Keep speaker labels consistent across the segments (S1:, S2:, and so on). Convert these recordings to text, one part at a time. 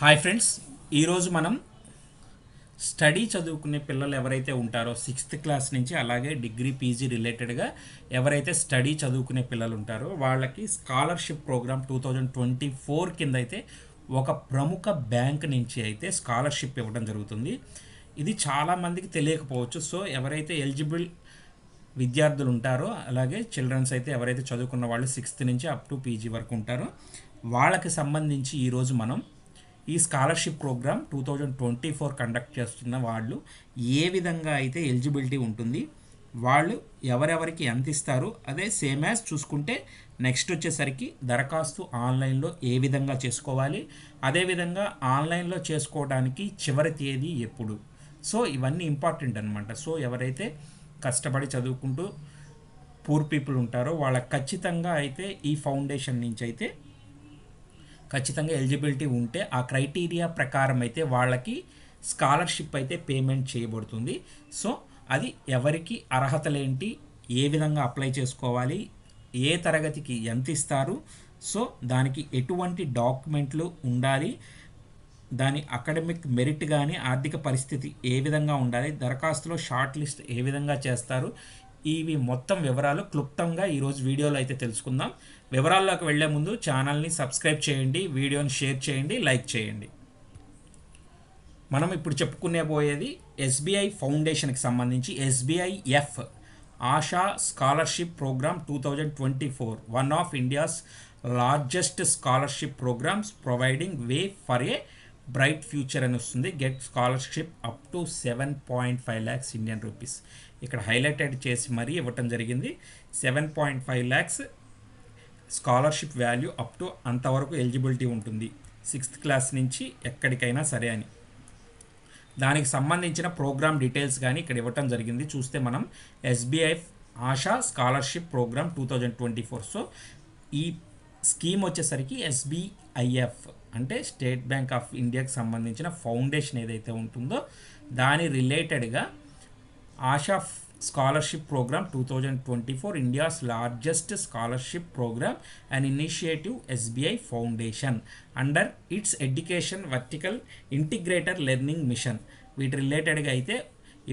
S1: Hi friends ఈరోజు మనం study చదువుకునే పిల్లలు ఎవరైతే ఉంటారో సిక్స్త్ క్లాస్ నుంచి అలాగే డిగ్రీ పీజీ రిలేటెడ్గా ఎవరైతే స్టడీ చదువుకునే పిల్లలు ఉంటారో వాళ్ళకి scholarship program two thousand twenty four కింద అయితే ఒక ప్రముఖ బ్యాంక్ నుంచి అయితే స్కాలర్షిప్ ఇవ్వడం జరుగుతుంది. ఇది చాలామందికి తెలియకపోవచ్చు. సో ఎవరైతే ఎలిజిబుల్ విద్యార్థులు ఉంటారో అలాగే చిల్డ్రన్స్ అయితే ఎవరైతే చదువుకున్న వాళ్ళు సిక్స్త్ నుంచి అప్ టు పీజీ వరకు ఉంటారో వాళ్ళకి సంబంధించి ఈరోజు మనం ఈ scholarship program two thousand twenty four conduct చేస్తున్న వాళ్ళు ఏ విధంగా అయితే ఎలిజిబిలిటీ ఉంటుంది వాళ్ళు ఎవరెవరికి ఎంత ఇస్తారు అదే సేమ్ యాజ్ చూసుకుంటే నెక్స్ట్ వచ్చేసరికి దరఖాస్తు ఆన్లైన్లో ఏ విధంగా చేసుకోవాలి అదేవిధంగా ఆన్లైన్లో చేసుకోవడానికి చివరి తేదీ ఎప్పుడు. సో ఇవన్నీ ఇంపార్టెంట్ అనమాట సో ఎవరైతే కష్టపడి చదువుకుంటూ పూర్ పీపుల్ ఉంటారో వాళ్ళకి ఖచ్చితంగా అయితే ఈ ఫౌండేషన్ నుంచి అయితే ఖచ్చితంగా ఎలిజిబిలిటీ ఉంటే ఆ క్రైటీరియా ప్రకారం అయితే వాళ్ళకి స్కాలర్షిప్ అయితే పేమెంట్ చేయబడుతుంది. సో అది ఎవరికి అర్హతలేంటి ఏ విధంగా అప్లై చేసుకోవాలి ఏ తరగతికి ఎంత ఇస్తారు సో దానికి ఎటువంటి డాక్యుమెంట్లు ఉండాలి దాని అకాడమిక్ మెరిట్ కానీ ఆర్థిక పరిస్థితి ఏ విధంగా ఉండాలి దరఖాస్తులో షార్ట్ లిస్ట్ ఏ విధంగా చేస్తారు ఇవి మొత్తం వివరాలు క్లుప్తంగా ఈరోజు వీడియోలో అయితే తెలుసుకుందాం. వివరాల్లోకి వెళ్ళే ముందు ఛానల్ని సబ్స్క్రైబ్ చేయండి వీడియోని షేర్ చేయండి లైక్ చేయండి. మనం ఇప్పుడు చెప్పుకునే పోయేది ఎస్బీఐ ఫౌండేషన్కి సంబంధించి SBI F Asha scholarship program two thousand twenty four one of India's largest scholarship programs providing way for a bright future అని వస్తుంది. Get scholarship up to seven point five lakhs Indian rupees. ఇక్కడ highlighted చేసి మరీ ఇవ్వటం జరిగింది. Seven point five lakhs scholarship value up to అంతవరకు eligibility ఉంటుంది. Sixth class నుంచి ఎక్కడికైనా సరే అని. దానికి సంబంధించిన ప్రోగ్రామ్ డీటెయిల్స్ కానీ ఇక్కడ ఇవ్వటం జరిగింది. చూస్తే మనం SBI Asha scholarship program two thousand twenty four. So ఈ స్కీమ్ వచ్చేసరికి ఎస్బీఐఎఫ్ అంటే స్టేట్ బ్యాంక్ ఆఫ్ ఇండియాకి సంబంధించిన ఫౌండేషన్ ఏదైతే ఉంటుందో దాని రిలేటెడ్గా Asha scholarship program two thousand twenty four India's largest scholarship program and initiative SBI foundation under its education vertical integrator learning mission వీటి రిలేటెడ్గా అయితే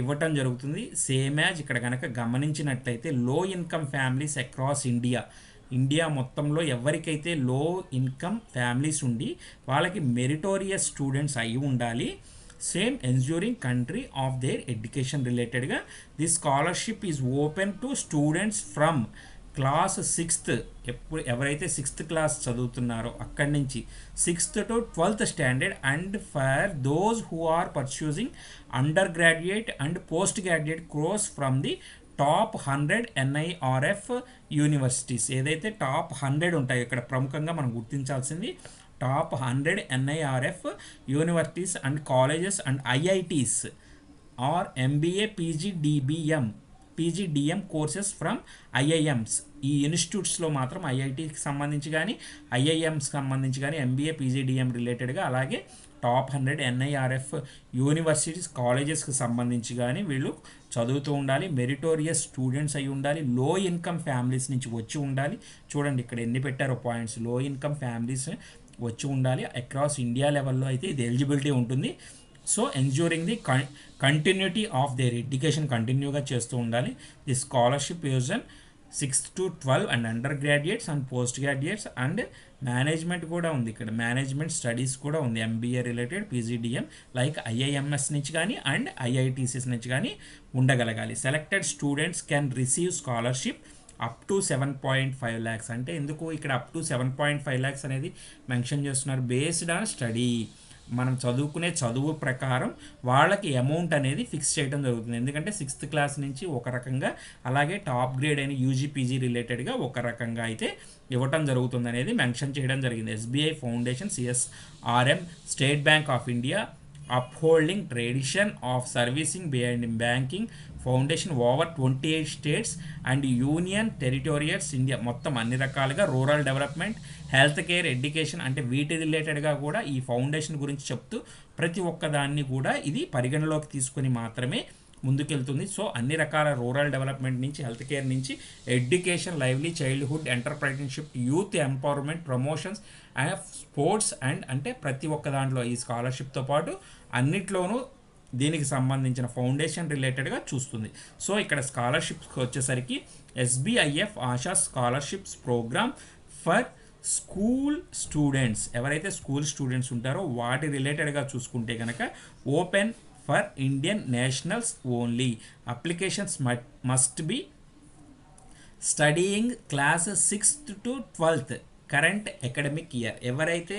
S1: ఇవ్వటం జరుగుతుంది. సేమ్ యాజ్ ఇక్కడ కనుక గమనించినట్లయితే low income families across India India మొత్తంలో ఎవరికైతే లో ఇన్కమ్ ఫ్యామిలీస్ ఉండి వాళ్ళకి మెరిటోరియస్ స్టూడెంట్స్ అయి ఉండాలి. Same ensuring country of their education రిలేటెడ్గా the scholarship is open to students from class sixth ఎప్పుడు ఎవరైతే సిక్స్త్ క్లాస్ చదువుతున్నారో అక్కడి నుంచి sixth to twelfth standard and for those who are pursuing undergraduate and post graduate course from the top hundred NIRF universities ఏదైతే top hundred ఉంటాయో ఇక్కడ ప్రముఖంగా మనం గుర్తించాల్సింది top hundred NIRF universities and colleges and IITs or MBA PGDBM PGDM courses from IIMs ఈ ఇన్స్టిట్యూట్స్లో మాత్రం ఐఐటికి సంబంధించి కానీ ఐఐఎమ్స్కి సంబంధించి కానీ ఎంబీఏ పీజీడిఎం రిలేటెడ్గా అలాగే టాప్ హండ్రెడ్ ఎన్ఐఆర్ఎఫ్ యూనివర్సిటీస్ కాలేజెస్కి సంబంధించి కానీ వీళ్ళు చదువుతూ ఉండాలి మెరిటోరియస్ స్టూడెంట్స్ అయి ఉండాలి లో ఇన్కమ్ ఫ్యామిలీస్ నుంచి వచ్చి ఉండాలి. చూడండి ఇక్కడ ఎన్ని పెట్టారో పాయింట్స్లో ఇన్కమ్ ఫ్యామిలీస్ వచ్చి ఉండాలి. అక్రాస్ ఇండియా లెవెల్లో అయితే ఇది ఎలిజిబిలిటీ ఉంటుంది. So ensuring the continuity of their education కంటిన్యూగా చేస్తూ ఉండాలి. The scholarship use in sixth to twelve and undergraduates and post graduates and management కూడా ఉంది. ఇక్కడ మేనేజ్మెంట్ స్టడీస్ కూడా ఉంది. MBA related PGDM like IIMs నుంచి కానీ అండ్ ఐఐటీసీస్ నుంచి కానీ ఉండగలగాలి. Selected students can receive scholarship up to seven point five lakhs అంటే ఎందుకు ఇక్కడ up to seven point five lakhs అనేది మెన్షన్ చేస్తున్నారు? బేస్డ్ ఆన్ స్టడీ మనం చదువుకునే చదువు ప్రకారం వాళ్ళకి అమౌంట్ అనేది ఫిక్స్ చేయడం జరుగుతుంది. ఎందుకంటే సిక్స్త్ క్లాస్ నుంచి ఒక రకంగా అలాగే టాప్ గ్రేడ్ అయిన యూజీ పీజీ రిలేటెడ్గా ఒక రకంగా అయితే ఇవ్వటం జరుగుతుంది అనేది మెన్షన్ చేయడం జరిగింది. SBI foundation CSR arm State Bank of India upholding tradition of servicing behind banking foundation over twenty eight states and union territorials India మొత్తం అన్ని రకాలుగా rural development health care education అంటే వీటి రిలేటెడ్గా కూడా ఈ ఫౌండేషన్ గురించి చెప్తూ ప్రతి ఒక్కదాన్ని కూడా ఇది పరిగణలోకి తీసుకొని మాత్రమే ముందుకెళ్తుంది. సో అన్ని రకాల రూరల్ డెవలప్మెంట్ నుంచి హెల్త్ కేర్ నుంచి education lively childhood entrepreneurship youth empowerment promotions and sports and అంటే ప్రతి ఒక్క దాంట్లో ఈ స్కాలర్షిప్తో పాటు అన్నిట్లోనూ దీనికి సంబంధించిన ఫౌండేషన్ రిలేటెడ్గా చూస్తుంది. సో ఇక్కడ స్కాలర్షిప్స్కి వచ్చేసరికి SBIF Asha scholarships program for school students. ఎవరైతే స్కూల్ స్టూడెంట్స్ ఉంటారో వాటి రిలేటెడ్గా చూసుకుంటే కనుక open for Indian nationals only applications must be studying class sixth to twelfth current academic year ఎవరైతే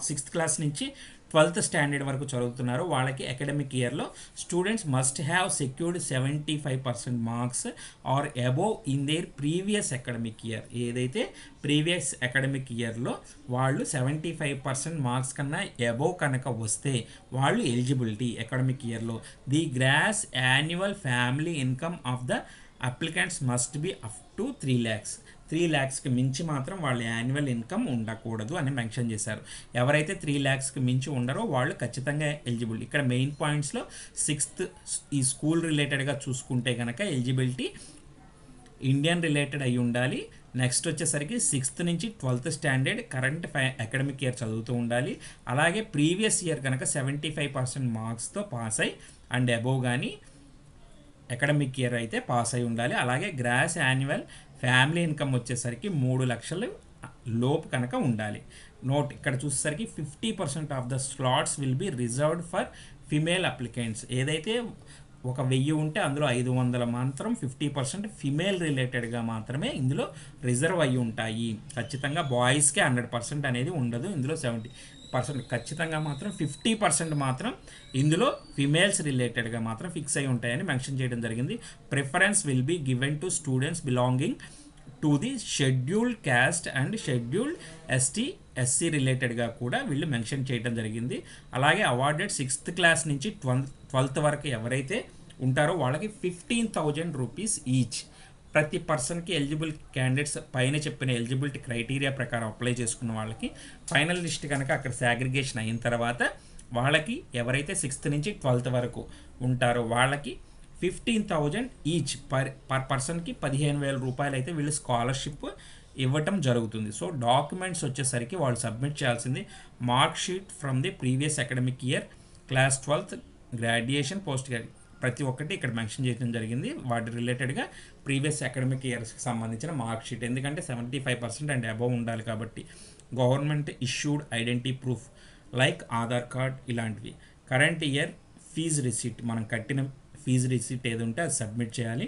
S1: సిక్స్త్ క్లాస్ నుంచి ట్వెల్త్ స్టాండర్డ్ వరకు చదువుతున్నారో. వాళ్ళకి అకాడమిక్ ఇయర్లో students must have secured seventy five percent marks or above in their previous academic year ఏదైతే previous academic ఇయర్లో వాళ్ళు seventy five percent marks కన్నా అబోవ్ కనుక వస్తే వాళ్ళు ఎలిజిబిలిటీ అకాడమిక్ ఇయర్లో the gross annual family income of the applicants must be up to three lakhs three ల్యాక్స్కి మించి మాత్రం వాళ్ళ యాన్యువల్ ఇన్కమ్ ఉండకూడదు అని మెన్షన్ చేశారు. ఎవరైతే త్రీ ల్యాక్స్కి మించి ఉండరో వాళ్ళు ఖచ్చితంగా ఎలిజిబుల్. ఇక్కడ మెయిన్ పాయింట్స్లో సిక్స్త్ ఈ స్కూల్ రిలేటెడ్గా చూసుకుంటే కనుక ఎలిజిబిలిటీ ఇండియన్ రిలేటెడ్ అయి ఉండాలి. నెక్స్ట్ వచ్చేసరికి సిక్స్త్ నుంచి ట్వెల్త్ స్టాండర్డ్ కరెంట్ ఫై అకాడమిక్ ఇయర్ చదువుతూ ఉండాలి. అలాగే ప్రీవియస్ ఇయర్ కనుక సెవెంటీ ఫైవ్ పర్సెంట్ మార్క్స్తో పాస్ అయ్యి అండ్ అబోవ్ కానీ అకాడమిక్ ఇయర్ అయితే పాస్ అయి ఉండాలి. అలాగే గ్రాస్ యాన్యువల్ ఫ్యామిలీ ఇన్కమ్ వచ్చేసరికి మూడు లక్షలు లోపు కనుక ఉండాలి. నోట్ ఇక్కడ చూసేసరికి fifty percent of the slots will be reserved for female applicants. ఏదైతే ఒక వెయ్యి ఉంటే అందులో ఐదు వందల మాత్రం ఫిఫ్టీ పర్సెంట్ ఫిమేల్ రిలేటెడ్గా మాత్రమే ఇందులో రిజర్వ్ అయ్యి ఉంటాయి. ఖచ్చితంగా బాయ్స్కే హండ్రెడ్ పర్సెంట్ అనేది ఉండదు. ఇందులో సెవెంటీ పర్సెంట్ ఖచ్చితంగా మాత్రం ఫిఫ్టీ పర్సెంట్ మాత్రం ఇందులో ఫిమేల్స్ రిలేటెడ్గా మాత్రం ఫిక్స్ అయి ఉంటాయని మెన్షన్ చేయడం జరిగింది. Preference will be given to students belonging to the scheduled caste and scheduled ST SC రిలేటెడ్గా కూడా వీళ్ళు మెన్షన్ చేయడం జరిగింది. అలాగే అవార్డెడ్ సిక్స్త్ క్లాస్ నుంచి ట్వెల్త్ ట్వెల్త్ వరకు ఎవరైతే ఉంటారో వాళ్ళకి ఫిఫ్టీన్ థౌజండ్ రూపీస్ ఈచ్ ప్రతి పర్సన్కి ఎలిజిబుల్ క్యాండిడేట్స్ పైన చెప్పిన ఎలిజిబిలిటీ క్రైటీరియా ప్రకారం అప్లై చేసుకున్న వాళ్ళకి ఫైనల్ లిస్ట్ కనుక అక్కడ సాగ్రిగేషన్ అయిన తర్వాత వాళ్ళకి ఎవరైతే సిక్స్త్ నుంచి ట్వెల్త్ వరకు ఉంటారో వాళ్ళకి fifteen thousand each per per పర్సన్కి పదిహేను వేల రూపాయలు అయితే వీళ్ళు స్కాలర్షిప్ ఇవ్వటం జరుగుతుంది. సో డాక్యుమెంట్స్ వచ్చేసరికి వాళ్ళు సబ్మిట్ చేయాల్సింది mark sheet from the previous academic year class twelfth graduation post graduation ప్రతి ఒక్కటి ఇక్కడ మెన్షన్ చేయడం జరిగింది. వాటి రిలేటెడ్గా ప్రీవియస్ అకాడమిక్ ఇయర్స్కి సంబంధించిన మార్క్ షీట్ ఎందుకంటే seventy five percent and above ఉండాలి కాబట్టి government issued identity proof like Aadhaar card ఇలాంటివి. కరెంట్ ఇయర్ ఫీజు రిసీట్ మనం కట్టిన ఫీజు రిసీట్ ఏది ఉంటే అది సబ్మిట్ చేయాలి.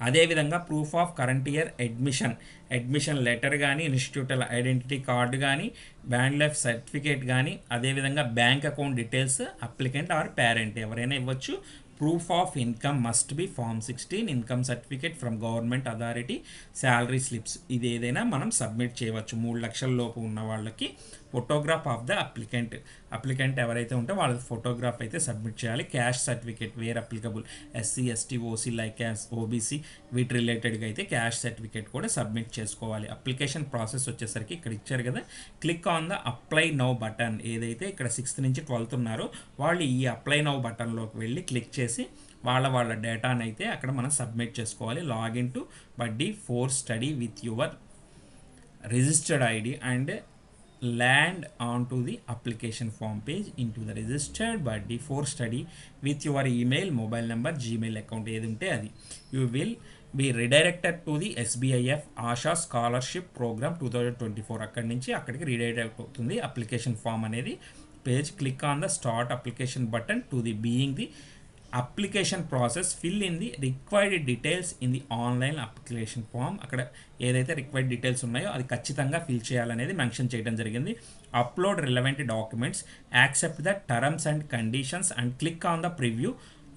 S1: అదేవిధంగా proof of current year admission admission letter కానీ ఇన్స్టిట్యూటల్ ఐడెంటిటీ కార్డు కానీ బ్యాండ్ లైఫ్ సర్టిఫికేట్ కానీ అదేవిధంగా bank account details applicant or parent ఎవరైనా ఇవ్వచ్చు. Proof of income must be form sixteen income certificate from government authority salary slips ఇది ఏదైనా మనం సబ్మిట్ చేయవచ్చు. మూడు లక్షల లోపు ఉన్న వాళ్ళకి. Photograph of the applicant applicant ఎవరైతే ఉంటే వాళ్ళ ఫోటోగ్రాఫ్ అయితే సబ్మిట్ చేయాలి. Caste certificate where applicable SC ST OC like as OBC వీటి రిలేటెడ్గా అయితే క్యాష్ సర్టిఫికేట్ కూడా సబ్మిట్ చేసుకోవాలి. అప్లికేషన్ ప్రాసెస్ వచ్చేసరికి ఇక్కడ ఇచ్చారు కదా. Click on the apply now button ఏదైతే ఇక్కడ సిక్స్త్ నుంచి ట్వెల్త్ ఉన్నారో వాళ్ళు ఈ అప్లై నౌ బటన్లోకి వెళ్ళి క్లిక్ చేసి వాళ్ళ వాళ్ళ డేటాని అయితే అక్కడ మనం సబ్మిట్ చేసుకోవాలి. Login to buddy for study with your registered ID and land onto the application form page into the registered body for study with your email mobile number gmail account ఏది ఉంటే అది. You will be redirected to the SBIF Asha scholarship program two thousand twenty four అక్కడి నుంచి అక్కడికి redirect అవుతుంది. Application form అనేది page click on the start application button to the being the application process fill in the required details in the online application form. అక్కడ ఏదైతే required details ఉన్నాయో అది ఖచ్చితంగా ఫిల్ చేయాలనేది మెన్షన్ చేయడం జరిగింది. Upload relevant documents accept the terms and conditions and click on the preview.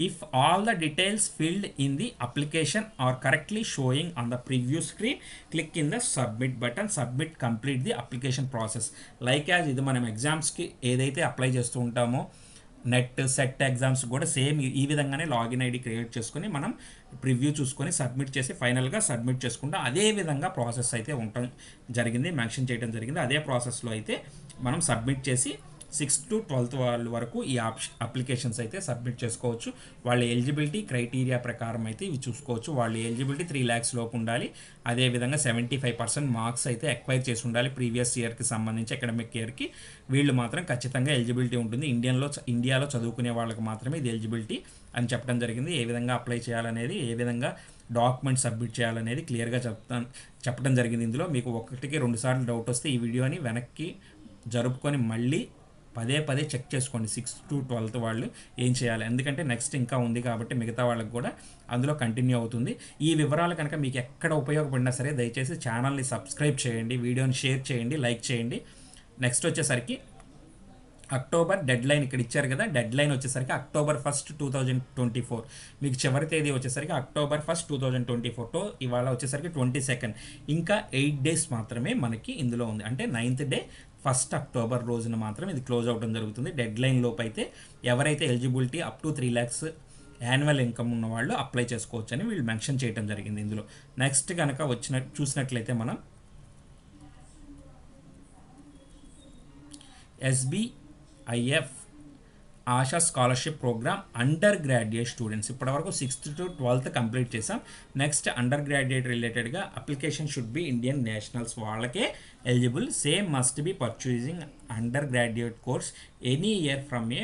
S1: If all the details filled in the application are correctly showing on the preview screen click in the submit button submit complete the application process. Like as ఇది మనం ఎగ్జామ్స్కి ఏదైతే apply చేస్తూ ఉంటామో NET SET exams కూడా same ఈ విధంగానే login ID create చేసుకొని మనం ప్రివ్యూ చూసుకొని సబ్మిట్ చేసి ఫైనల్గా సబ్మిట్ చేసుకుంటాం అదే విధంగా ప్రాసెస్ అయితే ఉండటం జరిగింది మెన్షన్ చేయడం జరిగింది. అదే ప్రాసెస్లో అయితే మనం సబ్మిట్ చేసి సిక్స్త్ టు ట్వెల్త్ వాళ్ళ వరకు ఈ ఆప్షన్ అప్లికేషన్స్ అయితే సబ్మిట్ చేసుకోవచ్చు. వాళ్ళ ఎలిజిబిలిటీ క్రైటీరియా ప్రకారం అయితే ఇవి చూసుకోవచ్చు. వాళ్ళ ఎలిజిబిలిటీ త్రీ ల్యాక్స్ లోపు ఉండాలి. అదేవిధంగా సెవెంటీ ఫైవ్ పర్సెంట్ మార్క్స్ అయితే ఎక్వైర్ చేసి ఉండాలి ప్రీవియస్ ఇయర్కి సంబంధించి అకాడమిక్ ఇయర్కి. వీళ్ళు మాత్రం ఖచ్చితంగా ఎలిజిబిలిటీ ఉంటుంది. ఇండియన్లో ఇండియాలో చదువుకునే వాళ్ళకి మాత్రమే ఇది ఎలిజిబిలిటీ అని చెప్పడం జరిగింది. ఏ విధంగా అప్లై చేయాలనేది ఏ విధంగా డాక్యుమెంట్ సబ్మిట్ చేయాలనేది క్లియర్గా చెప్తాను చెప్పడం జరిగింది. ఇందులో మీకు ఒకటికి రెండు సార్లు డౌట్ వస్తే ఈ వీడియోని వెనక్కి జరుపుకొని మళ్ళీ పదే పదే చెక్ చేసుకోండి. సిక్స్త్ టు ట్వెల్త్ వాళ్ళు ఏం చేయాలి? ఎందుకంటే నెక్స్ట్ ఇంకా ఉంది కాబట్టి మిగతా వాళ్ళకి కూడా అందులో కంటిన్యూ అవుతుంది. ఈ వివరాలు కనుక మీకు ఎక్కడ ఉపయోగపడినా సరే దయచేసి ఛానల్ని సబ్స్క్రైబ్ చేయండి. వీడియోని షేర్ చేయండి లైక్ చేయండి. నెక్స్ట్ వచ్చేసరికి అక్టోబర్ డెడ్ లైన్ ఇక్కడ ఇచ్చారు కదా. డెడ్ లైన్ వచ్చేసరికి October first two thousand twenty four. మీకు చివరి తేదీ వచ్చేసరికి October first two thousand twenty ఫోర్తో ఇవాళ వచ్చేసరికి ట్వంటీ సెకండ్. ఇంకా ఎయిట్ డేస్ మాత్రమే మనకి ఇందులో ఉంది. అంటే నైన్త్ డే ఫస్ట్ అక్టోబర్ రోజున మాత్రం ఇది క్లోజ్ అవడం జరుగుతుంది. డెడ్ లైన్ లోపు అయితే ఎవరైతే eligibility up to three lakhs annual income ఉన్న వాళ్ళు అప్లై చేసుకోవచ్చు అని వీళ్ళు మెన్షన్ చేయడం జరిగింది ఇందులో. నెక్స్ట్ కనుక వచ్చిన చూసినట్లయితే మనం SBIF Asha scholarship program undergraduate students. ఇప్పటివరకు సిక్స్త్ టు ట్వెల్త్ కంప్లీట్ చేసాం నెక్స్ట్ అండర్ గ్రాడ్యుయేట్ రిలేటెడ్గా application should be Indian nationals వాళ్ళకే eligible. Same must be pursuing undergraduate course any year from a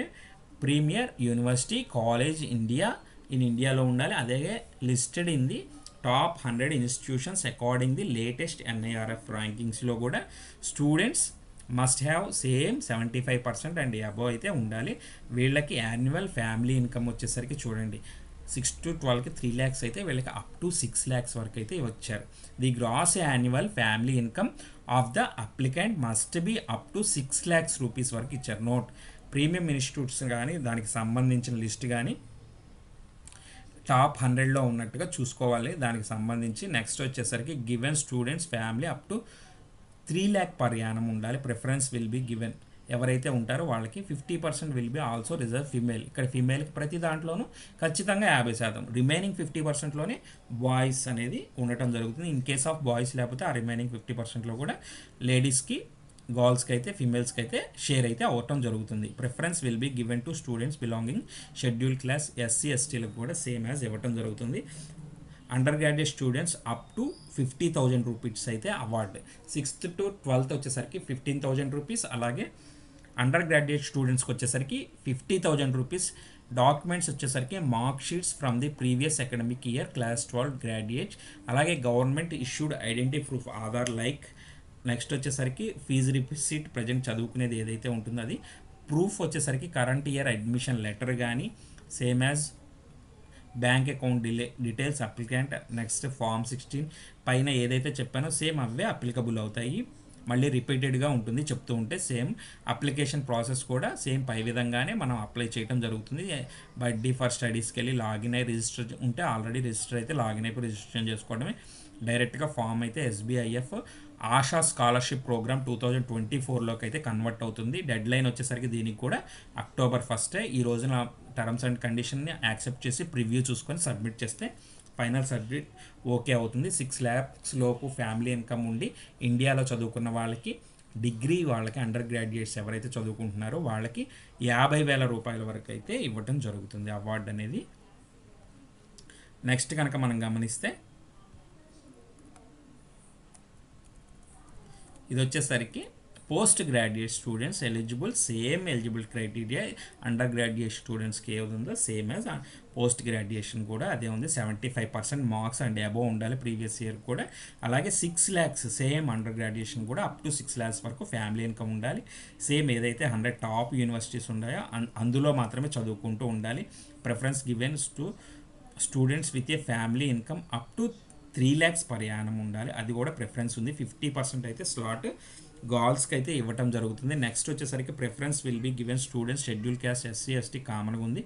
S1: premier university college India in ఇండియాలో ఉండాలి. అలాగే listed in the top hundred institutions according the latest NIRF ర్యాంకింగ్స్లో కూడా students must have same seventy five percent and above అయితే ఉండాలి. వీళ్ళకి annual family income వచ్చేసరికి చూడండి six to ట్వెల్వ్కి త్రీ ల్యాక్స్ అయితే వీళ్ళకి అప్ టు సిక్స్ ల్యాక్స్ వరకు అయితే వచ్చారు. The gross annual family income of the applicant must be up to six lakhs rupees వరకు ఇచ్చారు. నోట్ ప్రీమియం ఇన్స్టిట్యూట్స్ కానీ దానికి సంబంధించిన లిస్ట్ కానీ టాప్ హండ్రెడ్లో ఉన్నట్టుగా చూసుకోవాలి. దానికి సంబంధించి నెక్స్ట్ వచ్చేసరికి given students family up to three lakh per annum ఉండాలి. ప్రిఫరెన్స్ విల్ బి గివెన్ ఎవరైతే ఉంటారో వాళ్ళకి fifty percent will be also reserve female ఇక్కడ ఫిమేల్కి ప్రతి దాంట్లోనూ ఖచ్చితంగా యాభై శాతం. రిమైనింగ్ ఫిఫ్టీ పర్సెంట్లోనే బాయ్స్ అనేది ఉండటం జరుగుతుంది. ఇన్ కేస్ ఆఫ్ బాయ్స్ లేకపోతే ఆ రిమైనింగ్ ఫిఫ్టీ పర్సెంట్లో కూడా లేడీస్కి గర్ల్స్కి అయితే ఫిమేల్స్కి అయితే షేర్ అయితే అవ్వటం జరుగుతుంది. Preference will be given to students belonging schedule class SC ఎస్టీలకు కూడా సేమ్ యాజ్ ఇవ్వటం జరుగుతుంది. Undergraduate students up to fifty thousand rupees అయితే అవార్డ్ సిక్స్త్ టు ట్వెల్త్ వచ్చేసరికి ఫిఫ్టీన్ థౌజండ్ రూపీస్ అలాగే అండర్ గ్రాడ్యుయేట్ స్టూడెంట్స్కి వచ్చేసరికి ఫిఫ్టీ థౌజండ్ రూపీస్ డాక్యుమెంట్స్ వచ్చేసరికి mark sheets from the previous academic year class twelve graduate అలాగే government issued identity proof Aadhaar like next వచ్చేసరికి fee receipt present చదువుకునేది ఏదైతే ఉంటుందో అది. ప్రూఫ్ వచ్చేసరికి కరెంట్ ఇయర్ అడ్మిషన్ లెటర్ కానీ same as bank account delay details applicant next form sixteen పైన ఏదైతే చెప్పానో సేమ్ అవే అప్లికబుల్ అవుతాయి. మళ్ళీ రిపీటెడ్గా ఉంటుంది చెప్తూ ఉంటే సేమ్ అప్లికేషన్ ప్రాసెస్ కూడా సేమ్ పై విధంగానే మనం అప్లై చేయడం జరుగుతుంది. బడ్డీ ఫర్ స్టడీస్కి వెళ్ళి లాగిన్ అయ్యి రిజిస్టర్ ఉంటే ఆల్రెడీ రిజిస్టర్ అయితే లాగిన్ అయిపోయి రిజిస్ట్రేషన్ చేసుకోవడమే. డైరెక్ట్గా ఫామ్ అయితే SBIF Asha scholarship program two thousand twenty ఫోర్లోకి అయితే కన్వర్ట్ అవుతుంది. డెడ్ లైన్ వచ్చేసరికి దీనికి కూడా అక్టోబర్ ఫస్టే ఈ రోజున టర్మ్స్ అండ్ కండిషన్ని యాక్సెప్ట్ చేసి ప్రివ్యూ చూసుకొని సబ్మిట్ చేస్తే ఫైనల్ సబ్మిట్ ఓకే అవుతుంది. సిక్స్ ల్యాక్స్ లోపు ఫ్యామిలీ ఇన్కమ్ ఉండి ఇండియాలో చదువుకున్న వాళ్ళకి డిగ్రీ వాళ్ళకి అండర్ గ్రాడ్యుయేట్స్ ఎవరైతే చదువుకుంటున్నారో వాళ్ళకి యాభై వేల రూపాయల వరకు అయితే ఇవ్వటం జరుగుతుంది. అవార్డు అనేది. నెక్స్ట్ కనుక మనం గమనిస్తే ఇది వచ్చేసరికి post graduate students eligible same eligible criteria undergraduate స్టూడెంట్స్కి ఏది ఉందో సేమ్ యాజ్ పోస్ట్ గ్రాడ్యుయేషన్ కూడా అదే ఉంది. Seventy five percent marks and above ఉండాలి ప్రీవియస్ ఇయర్ కూడా. అలాగే six lakhs same under graduation కూడా అప్ టు సిక్స్ ల్యాక్స్ వరకు ఫ్యామిలీ ఇన్కమ్ ఉండాలి. సేమ్ ఏదైతే హండ్రెడ్ టాప్ యూనివర్సిటీస్ ఉన్నాయో అందులో మాత్రమే చదువుకుంటూ ఉండాలి. Preference givens to students with a family income up to three lakhs per annum ఉండాలి. అది కూడా ప్రిఫరెన్స్ ఉంది. ఫిఫ్టీ పర్సెంట్ అయితే స్లాట్ గర్ల్స్కి అయితే ఇవ్వటం జరుగుతుంది. నెక్స్ట్ వచ్చేసరికి preference will be given students schedule caste SC ST కామన్గా ఉంది.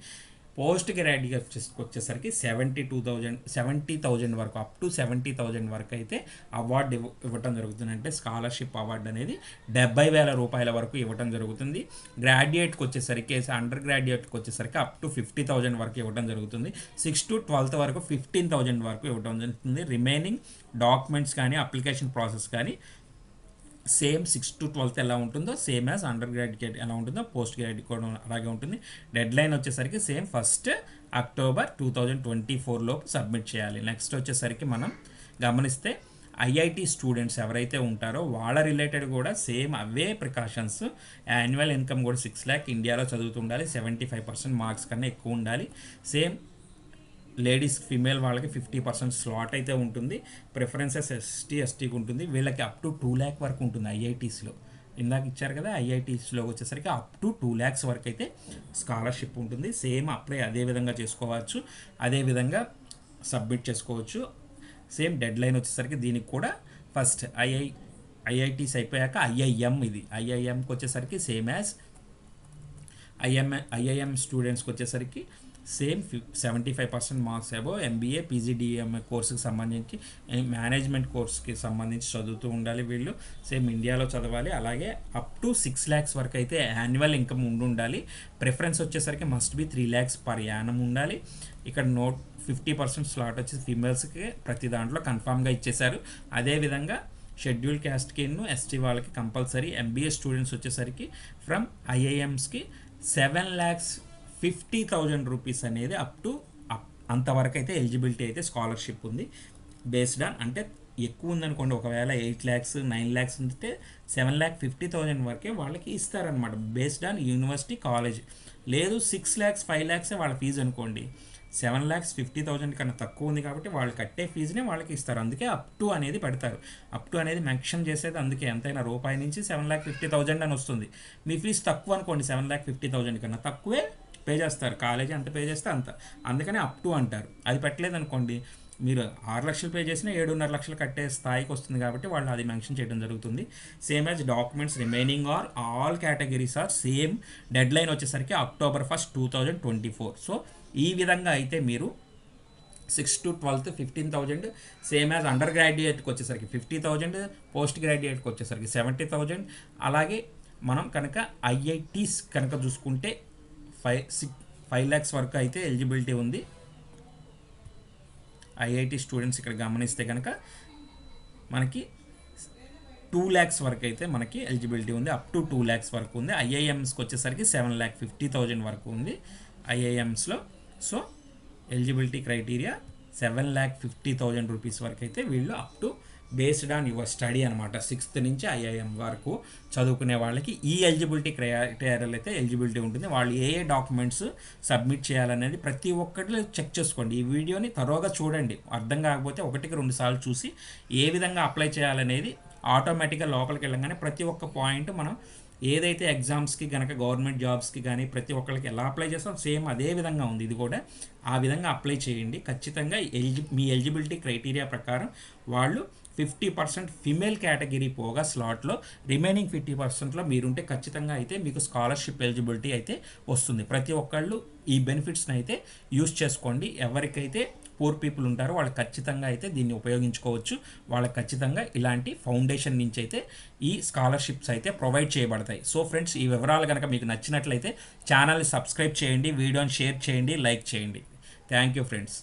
S1: పోస్ట్ గ్రాడ్యుయేట్ వచ్చేసరికి seventy two thousand seventy thousand వరకు అప్ టు సెవెంటీ థౌజండ్ వరకు అయితే అవార్డు ఇవ్వటం జరుగుతుంది. అంటే స్కాలర్షిప్ అవార్డు అనేది డెబ్బై వేల రూపాయల వరకు ఇవ్వటం జరుగుతుంది. గ్రాడ్యుయేట్కి వచ్చేసరికి అండర్ గ్రాడ్యుయేట్కి వచ్చేసరికి అప్ టు ఫిఫ్టీ థౌజండ్ వరకు ఇవ్వడం జరుగుతుంది. సిక్స్ టు ట్వెల్త్ వరకు ఫిఫ్టీన్ థౌజండ్ వరకు ఇవ్వడం జరుగుతుంది. రిమైనింగ్ డాక్యుమెంట్స్ కానీ అప్లికేషన్ ప్రాసెస్ కానీ సేమ్ సిక్స్ టు ట్వెల్త్ ఎలా ఉంటుందో సేమ్ యాజ్ అండర్ గ్రాడ్యుయేట్ ఎలా ఉంటుందో పోస్ట్ గ్రాడ్యుయేట్ కూడా అలాగే ఉంటుంది. డెడ్ లైన్ వచ్చేసరికి same first October two thousand twenty ఫోర్లోపు submit చేయాలి. నెక్స్ట్ వచ్చేసరికి మనం గమనిస్తే ఐఐటి స్టూడెంట్స్ ఎవరైతే ఉంటారో వాళ్ళ రిలేటెడ్ కూడా సేమ్ అవే ప్రికాషన్స్. యాన్యువల్ ఇన్కమ్ కూడా సిక్స్ ల్యాక్ ఇండియాలో చదువుతుండాలి. సెవెంటీ ఫైవ్ పర్సెంట్ మార్క్స్ కన్నా ఎక్కువ ఉండాలి. సేమ్ లేడీస్ ఫీమేల్ వాళ్ళకి ఫిఫ్టీ పర్సెంట్ స్లాట్ అయితే ఉంటుంది. ప్రిఫరెన్సెస్ ఎస్టీ ఎస్టీకి ఉంటుంది. వీళ్ళకి అప్ టు టూ ల్యాక్ వరకు ఉంటుంది ఐఐటీస్లో. ఇందాక ఇచ్చారు కదా ఐఐటీస్లో వచ్చేసరికి అప్ టు టూ ల్యాక్స్ వరకు అయితే స్కాలర్షిప్ ఉంటుంది. సేమ్ అప్లై అదే విధంగా చేసుకోవచ్చు. అదే విధంగా సబ్మిట్ చేసుకోవచ్చు. సేమ్ డెడ్ లైన్ వచ్చేసరికి దీనికి కూడా ఫస్ట్ ఐఐ ఐఐటీస్ అయిపోయాక ఐఐఎం ఇది. ఐఐఎంకి వచ్చేసరికి సేమ్ యాజ్ ఐఎం ఐఐఎం స్టూడెంట్స్కి వచ్చేసరికి same seventy five percent marks ఏవో ఎంబీఏ పీజీడిఎంఏ కోర్సుకి సంబంధించి మేనేజ్మెంట్ కోర్స్కి సంబంధించి చదువుతూ ఉండాలి వీళ్ళు. సేమ్ ఇండియాలో చదవాలి. అలాగే అప్ టు సిక్స్ ల్యాక్స్ వరకు అయితే యాన్యువల్ ఇన్కమ్ ఉండి ఉండాలి. ప్రిఫరెన్స్ వచ్చేసరికి must be three lakhs per annum ఉండాలి. ఇక్కడ నోట్ ఫిఫ్టీ పర్సెంట్ స్లాట్ వచ్చి ఫీమేల్స్కి ప్రతి దాంట్లో కన్ఫామ్గా ఇచ్చేశారు. అదేవిధంగా షెడ్యూల్ క్యాస్ట్కిను ఎస్టీ వాళ్ళకి కంపల్సరీ ఎంబీఏ స్టూడెంట్స్ వచ్చేసరికి from ఐఐఎమ్స్కి seven lakhs fifty thousand rupees అనేది అప్ టు అంతవరకు అయితే ఎలిజిబిలిటీ అయితే స్కాలర్షిప్ ఉంది. బేస్డ్ ఆన్ అంటే ఎక్కువ ఉందనుకోండి ఒకవేళ ఎయిట్ ల్యాక్స్ నైన్ ల్యాక్స్ ఉంటే సెవెన్ ల్యాక్ ఫిఫ్టీ థౌజండ్ వరకే వాళ్ళకి ఇస్తారనమాట బేస్డ్ ఆన్ యూనివర్సిటీ కాలేజ్ లేదు సిక్స్ ల్యాక్స్ ఫైవ్ ల్యాక్సే వాళ్ళ ఫీజు అనుకోండి. సెవెన్ ల్యాక్స్ ఫిఫ్టీ థౌజండ్ కన్నా తక్కువ ఉంది కాబట్టి వాళ్ళు కట్టే ఫీజునే వాళ్ళకి ఇస్తారు. అందుకే అప్ టు అనేది పెడతారు. అప్ టు అనేది మెన్షన్ చేసేది అందుకే. ఎంతైనా రూపాయి నుంచి సెవెన్ ల్యాక్ ఫిఫ్టీ థౌజండ్ అని వస్తుంది. మీ ఫీజు తక్కువ అనుకోండి సెవెన్ ల్యాక్ ఫిఫ్టీ థౌజండ్ కన్నా తక్కువే పే చేస్తారు కాలేజీ ఎంత పే చేస్తే అంత. అందుకని అప్ టు అంటారు. అది పెట్టలేదు అనుకోండి మీరు ఆరు లక్షలు పే చేసినా ఏడున్నర లక్షలు కట్టే స్థాయికి వస్తుంది కాబట్టి వాళ్ళు అది మెన్షన్ చేయడం జరుగుతుంది. Same as documents remaining are all categories are same deadline వచ్చేసరికి October first two thousand twenty four so ఈ విధంగా అయితే మీరు six to twelfth fifteen thousand same as under గ్రాడ్యుయేట్కి వచ్చేసరికి ఫిఫ్టీ థౌజండ్ పోస్ట్ గ్రాడ్యుయేట్కి వచ్చేసరికి సెవెంటీ థౌజండ్ అలాగే మనం కనుక ఐఐటీస్ కనుక చూసుకుంటే ఫైవ్ సిక్స్ ఫైవ్ ల్యాక్స్ వరకు అయితే ఎలిజిబిలిటీ ఉంది. ఐఐటి స్టూడెంట్స్ ఇక్కడ గమనిస్తే కనుక మనకి టూ ల్యాక్స్ వరకు అయితే మనకి ఎలిజిబిలిటీ ఉంది. అప్ టు టూ ల్యాక్స్ వరకు ఉంది. ఐఐఎమ్స్కి వచ్చేసరికి సెవెన్ ల్యాక్ ఫిఫ్టీ థౌజండ్ వరకు ఉంది ఐఐఎమ్స్లో so eligibility criteria seven lakh fifty thousand rupees వరకు అయితే వీళ్ళు up to based on your study అనమాట సిక్స్త్ నుంచి ఐఐఎం వరకు చదువుకునే వాళ్ళకి ఈ ఎలిజిబిలిటీ క్రైటీరియాలు అయితే ఎలిజిబిలిటీ ఉంటుంది. వాళ్ళు ఏ ఏ డాక్యుమెంట్స్ సబ్మిట్ చేయాలనేది ప్రతి ఒక్కటి చెక్ చేసుకోండి. ఈ వీడియోని తరోగా చూడండి. అర్థం కాకపోతే ఒకటికి రెండు సార్లు చూసి ఏ విధంగా అప్లై చేయాలనేది ఆటోమేటిక్గా లోపలికి వెళ్ళగానే ప్రతి ఒక్క పాయింట్ మనం ఏదైతే ఎగ్జామ్స్కి కనుక గవర్నమెంట్ జాబ్స్కి కానీ ప్రతి ఒక్కరికి ఎలా అప్లై చేస్తాం సేమ్ అదే విధంగా ఉంది. ఇది కూడా ఆ విధంగా అప్లై చేయండి. ఖచ్చితంగా ఎలిజి మీ ఎలిజిబిలిటీ క్రైటీరియా ప్రకారం వాళ్ళు ఫిఫ్టీ పర్సెంట్ ఫిమేల్ కేటగిరీ పోగా స్లాట్లో రిమైనింగ్ ఫిఫ్టీ పర్సెంట్లో మీరుంటే ఖచ్చితంగా అయితే మీకు స్కాలర్షిప్ ఎలిజిబిలిటీ అయితే వస్తుంది. ప్రతి ఒక్కళ్ళు ఈ బెనిఫిట్స్ని అయితే యూస్ చేసుకోండి. ఎవరికైతే పూర్ పీపుల్ ఉంటారో వాళ్ళు ఖచ్చితంగా అయితే దీన్ని ఉపయోగించుకోవచ్చు. వాళ్ళకి ఖచ్చితంగా ఇలాంటి ఫౌండేషన్ నుంచి అయితే ఈ స్కాలర్షిప్స్ అయితే ప్రొవైడ్ చేయబడతాయి. సో ఫ్రెండ్స్ ఈ వివరాలు కనుక మీకు నచ్చినట్లయితే ఛానల్ని సబ్స్క్రైబ్ చేయండి వీడియోని షేర్ చేయండి లైక్ చేయండి. Thank you friends.